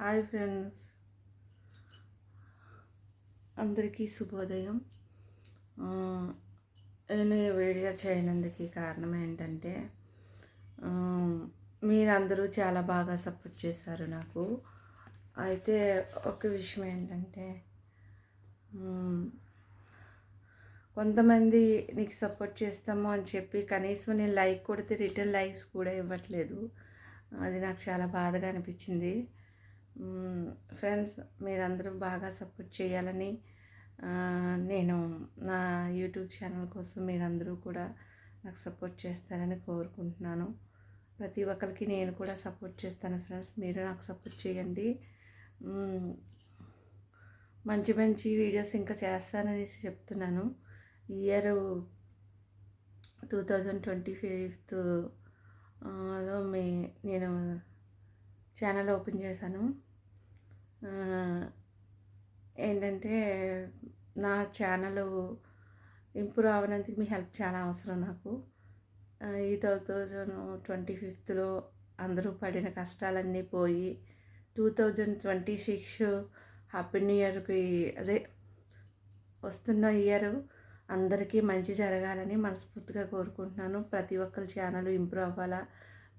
Hi friends. అందరికీ శుభోదయం. నేను ఈ వీడియో చేయనందుకు కారణం ఏంటంటే మీరందరూ చాలా బాగా సపోర్ట్ చేశారు నాకు. అయితే ఒక విషయం ఏంటంటే కొంతమంది నీకు సపోర్ట్ చేస్తాము అని చెప్పి కనీసం నేను లైక్ కొడితే రిటర్న్ లైక్స్ కూడా ఇవ్వట్లేదు. అది నాకు చాలా బాధగా అనిపించింది. ఫ్రెండ్స్ మీరందరూ బాగా సపోర్ట్ చేయాలని నేను నా యూట్యూబ్ ఛానల్ కోసం మీరందరూ కూడా నాకు సపోర్ట్ చేస్తారని కోరుకుంటున్నాను. ప్రతి ఒక్కరికి నేను కూడా సపోర్ట్ చేస్తాను ఫ్రెండ్స్. మీరు నాకు సపోర్ట్ చేయండి. మంచి మంచి వీడియోస్ ఇంకా చేస్తాననేసి చెప్తున్నాను. ఇయర్ టూ థౌజండ్ ట్వంటీ ఫిఫ్త్లో మీ నేను ఛానల్ ఓపెన్ చేశాను. ఏంటంటే నా ఛానల్ ఇంప్రూవ్ అవ్వడానికి మీ హెల్ప్ చాలా అవసరం నాకు. ఈ టూ థౌజండ్ ట్వంటీ ఫిఫ్త్లో అందరూ పడిన కష్టాలన్నీ పోయి two thousand twenty six happy new ఇయర్కి అదే వస్తున్న ఇయర్ అందరికీ మంచి జరగాలని మనస్ఫూర్తిగా కోరుకుంటున్నాను. ప్రతి ఒక్కరి ఛానల్ ఇంప్రూవ్ అవ్వాలా?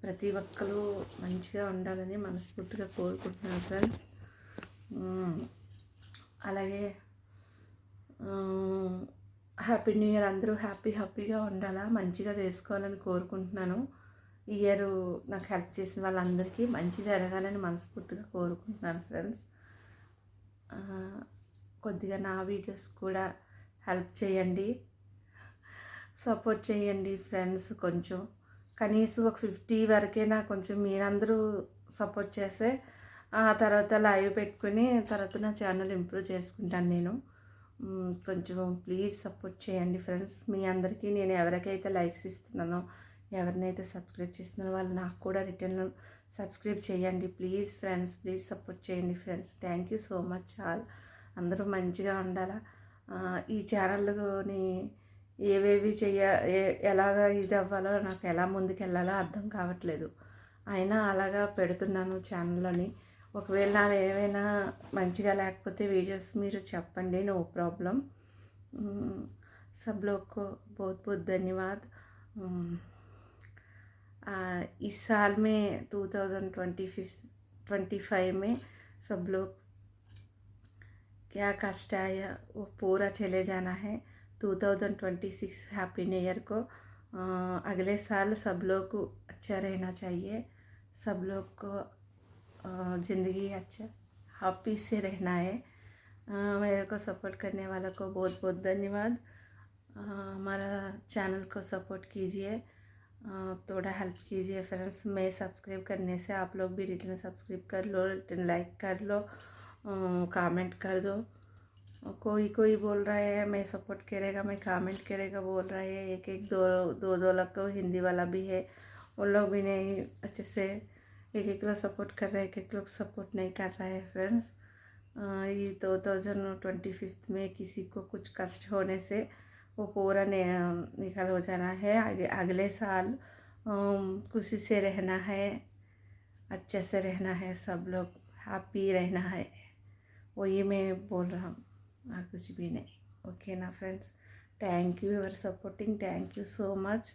ప్రతి ఒక్కరు మంచిగా ఉండాలని మనస్ఫూర్తిగా కోరుకుంటున్నాను ఫ్రెండ్స్. అలాగే హ్యాపీ న్యూ ఇయర్ అందరూ హ్యాపీ హ్యాపీగా ఉండాలా? మంచిగా చేసుకోవాలని కోరుకుంటున్నాను. ఈ ఇయర్ నాకు హెల్ప్ చేసిన వాళ్ళందరికీ మంచి జరగాలని మనస్ఫూర్తిగా కోరుకుంటున్నాను ఫ్రెండ్స్. కొద్దిగా నా వీడియోస్ కూడా హెల్ప్ చేయండి. సపోర్ట్ చేయండి ఫ్రెండ్స్ కొంచెం. కనీసం ఒక ఫిఫ్టీ వరకైనా కొంచెం మీరందరూ సపోర్ట్ చేస్తే ఆ తర్వాత లైవ్ పెట్టుకుని తర్వాత నా ఛానల్ ఇంప్రూవ్ చేసుకుంటాను నేను. కొంచెం ప్లీజ్ సపోర్ట్ చేయండి ఫ్రెండ్స్. మీ అందరికీ నేను ఎవరికైతే లైక్స్ ఇస్తున్నానో ఎవరినైతే సబ్స్క్రైబ్ చేస్తున్నానో వాళ్ళు నాకు కూడా రిటర్న్ సబ్స్క్రైబ్ చేయండి. ప్లీజ్ ఫ్రెండ్స్ ప్లీజ్ సపోర్ట్ చేయండి friends. Thank you so much all. అందరూ మంచిగా ఉండాలా? ఈ ఛానల్ని ఏవేవి చెయ్య ఎలాగ ఇది అవ్వాలో నాకు ఎలా ముందుకు వెళ్ళాలో అర్థం కావట్లేదు. అయినా అలాగా పెడుతున్నాను ఛానల్లోని. ఒకవేళ నా ఏవైనా మంచిగా లేకపోతే వీడియోస్ మీరు చెప్పండి నో ప్రాబ్లం सब लोग को बहुत बहुत धन्यवाद उम, आ, इस साल में 2025 में सब लोग क्या कष्ट आया वो पूरा चले जाना है 2026 हैप्पी न्यू ईयर को अ, अगले साल सब लोग को अच्छा रहना चाहिए सब लोग को अ, ज़िंदगी अच्छा हैप्पी से रहना है। मेरे को सपोर्ट करने वाला को बहुत बहुत धन्यवाद। हमारा चैनल को सपोर्ट कीजिए। थोड़ा हेल्प कीजिए फ्रेंड्स मैं सब्सक्राइब करने से आप लोग भी रिटर्न सब्सक्राइब कर लो रिटर्न लाइक कर लो कमेंट कर दो। कोई कोई बोल रहा है, मैं सपोर्ट करेगा, मैं कमेंट करेगा, बोल रहा है, एक एक, दो दो दो लोग को हिंदी वाला भी है। उन लोग भी नहीं अच्छे से एक एक लोग सपोर्ट कर रहे हैं, एक एक लोग सपोर्ट नहीं कर रहा है फ्रेंड्स ये टू थाउज़ेंड ट्वेंटी फिफ्थ में किसी को कुछ कष्ट होने से वो पूरा निकल हो जाना है। आगे, अगले साल खुशी से रहना है, अच्छे से रहना है, सब लोग हैप्पी रहना है। वही मैं बोल रहा हूँ, और कुछ भी नहीं। ओके ना friends thank you for supporting thank you so much